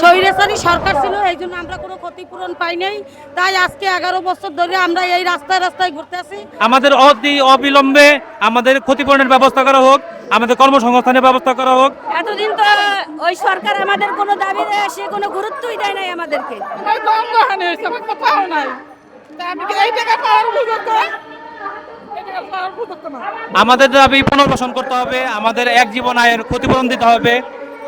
স্বৈরাচারী সরকার ছিল এই জন্য আমরা কোনো ক্ষতিপূরণ পাই নাই। তাই আজকে এগারো বছর ধরে আমরা এই রাস্তায় রাস্তায় ঘুরতে আছি। আমাদের অতি অবিলম্বে আমাদের ক্ষতিপূরণের ব্যবস্থা করা হোক আমাদের কর্মসংস্থানের ব্যবস্থা করা হোক। এতদিন তো ওই সরকার আমাদের কোনো দাবি দেয় সে কোনো গুরুত্বই দেয় নাই আমাদেরকে। আমাদের দাবি পুনর্বাসন করতে হবে আমাদের এক জীবন আয়ের ক্ষতিপূরণ দিতে হবে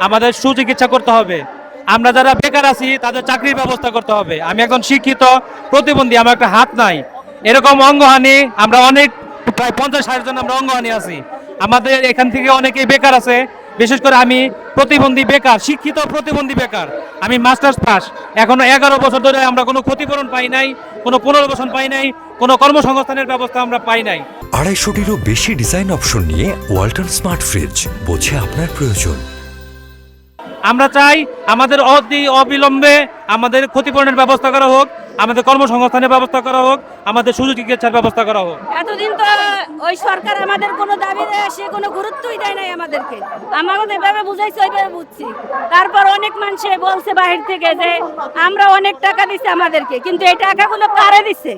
আমাদের সুচিকিৎসা করতে হবে। আমরা যারা বেকার আছি, তাদের চাকরির ব্যবস্থা করতে হবে। আমি একজন শিক্ষিত, প্রতিবন্ধী, আমার একটা হাত নাই। এরকম অঙ্গহানি, আমরা অনেক, প্রায় পঞ্চাশ ষাট জন আমরা অঙ্গহানি আছি। আমাদের এখান থেকে অনেকেই বেকার আছে। বিশেষ করে আমি প্রতিবন্ধী বেকার, শিক্ষিত প্রতিবন্ধী বেকার। আমি মাস্টার্স পাস। এখনও এগারো বছর ধরে আমরা কোনো ক্ষতিপূরণ পাই নাই, কোনো পুনর্বাসন পাই নাই, কোনো কর্মসংস্থানের ব্যবস্থা আমরা পাই নাই। আড়াইশোটিরও বেশি ডিজাইন অপশন নিয়ে ওয়াল্টন স্মার্ট ফ্রিজ বোঝে আপনার প্রয়োজন। আমরা চাই আমাদের অতি অবিলম্বে আমাদের ক্ষতিপূরণের ব্যবস্থা করা হোক, আমাদের কর্মসংস্থানের ব্যবস্থা করা হোক, আমাদের সুযোগ চিকিৎসার ব্যবস্থা করা হোক। এতদিন তো ওই সরকার আমাদের কোনো দাবি দেয়, সে কোনো গুরুত্বই দেয় নাই আমাদেরকে। আমাকে এভাবে বুঝাইছে, ওইভাবে বুঝছি। তারপর অনেক মানুষে বলছে বাহির থেকে যে আমরা অনেক টাকা দিছে আমাদেরকে, কিন্তু এই টাকাগুলো কারে দিচ্ছে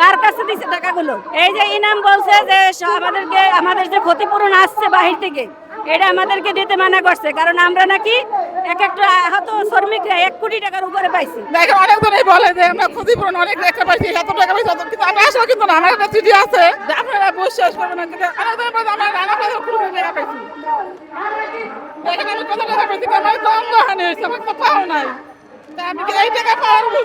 কার কাছে দিছে টাকাগুলো? এই যে ইনাম বলছে যে আমাদেরকে আমাদের যে ক্ষতিপূরণ আসছে বাহির থেকে এটা আমাদেরকে দিতে মানা করছে, কারণ আমরা নাকি এক একটা আহত শ্রমিকরা এক কোটি টাকার উপরে পাইছি। দেখেন, অনেকজনই বলে যে আমরা ক্ষতিপূরণ অনেক টাকা পাইছি এত টাকা পাইছি কিন্তু আমরা আসলে কিন্তু একটা চিঠি আছে। আপনারা বিশ্বাস করবেন না, কিন্তু আমরা টাকা পাইছি। দেখেন আমি কত টাকা পাইছি আমার হয়েছে, আমার নাই। আমি এই টাকা পাওয়ার এই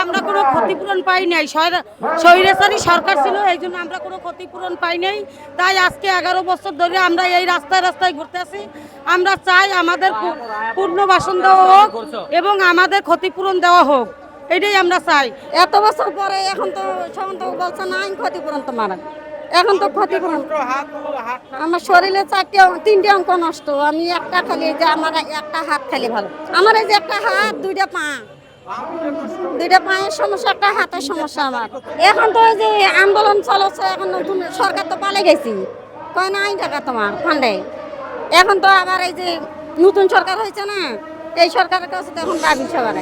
আমরা কোনো ক্ষতিপূরণ পাই নাই। স্বৈরা- স্বৈরাচারী সরকার ছিল, এই জন্য আমরা কোনো ক্ষতিপূরণ পাই নাই। তাই আজকে এগারো বছর ধরে আমরা এই রাস্তায় রাস্তায় ঘুরতে আছি আমরা চাই আমাদের পূ- পুনর্বাসন দেওয়া হোক এবং আমাদের ক্ষতিপূরণ দেওয়া হোক। এটাই আমরা চাই। এত বছর পরে এখন তো সখন তো বলছে, না ক্ষতিপূরণ তো মারা এখন তো ক্ষতিপূরণ। আমার শরীরে চারটে তিনটে অঙ্ক নষ্ট। আমি একটা খালি যে আমার একটা হাত খালি ভালো। আমার এই যে একটা হাত, দুইটা পা। দুইটা পায়ের সমস্যা, একটা হাতের সমস্যা আমার। এখন তো যে আন্দোলন চলছে, এখন নতুন সরকার তো পালে গেছি। কয় না টাকা তোমার, ফান্ডে। এখন তো আবার এই যে নতুন সরকার হয়েছে না, এই সরকারের কাছে তো এখন দাবি সবার